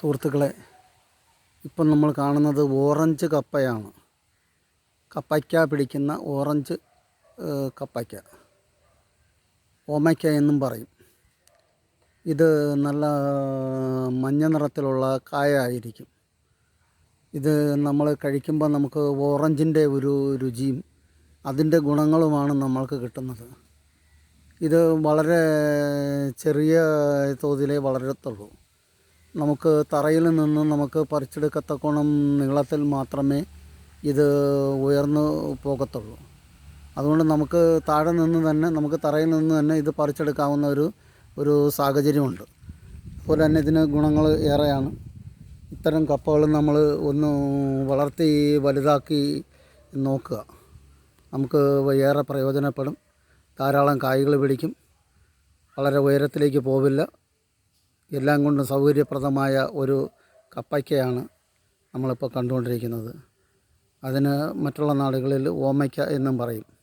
സുഹൃത്തുക്കളെ ഇപ്പം നമ്മൾ കാണുന്നത് ഓറഞ്ച് കപ്പയാണ്. കപ്പയ്ക്ക പിടിക്കുന്ന ഓറഞ്ച് കപ്പയ്ക്ക. ഓമയ്ക്ക എന്നും പറയും. ഇത് നല്ല മഞ്ഞ നിറത്തിലുള്ള കായായിരിക്കും. ഇത് നമ്മൾ കഴിക്കുമ്പോൾ നമുക്ക് ഓറഞ്ചിന്റെ ഒരു രുചിയും അതിന്റെ ഗുണങ്ങളുമാണ് നമ്മൾക്ക് കിട്ടുന്നത്. ഇത് വളരെ ചെറിയ തോതിലേ വളരത്തുള്ളൂ. നമുക്ക് തറയിൽ നിന്ന് നമുക്ക് പറിച്ചെടുക്കത്തക്കോണം നീളത്തിൽ മാത്രമേ ഇത് ഉയർന്നു പോകത്തുള്ളൂ. അതുകൊണ്ട് നമുക്ക് താഴെ നിന്ന് തന്നെ നമുക്ക് തറയിൽ നിന്ന് തന്നെ ഇത് പറിച്ചെടുക്കാവുന്ന ഒരു ഒരു സാഹചര്യമുണ്ട്. അതുപോലെ തന്നെ ഇതിന് ഗുണങ്ങൾ ഏറെയാണ്. ഇത്തരം കപ്പകൾ നമ്മൾ ഒന്ന് വളർത്തി വലുതാക്കി നോക്കുക. നമുക്ക് ഏറെ പ്രയോജനപ്പെടും. ധാരാളം കായ്കൾ പിടിക്കും. വളരെ ഉയരത്തിലേക്ക് പോവില്ല. എല്ലാം കൊണ്ടും സൗകര്യപ്രദമായ ഒരു കപ്പയ്ക്കയാണ് നമ്മളിപ്പോൾ കണ്ടുകൊണ്ടിരിക്കുന്നത്. അതിന് മറ്റുള്ള നാടുകളിൽ ഓമയ്ക്ക എന്നും പറയും.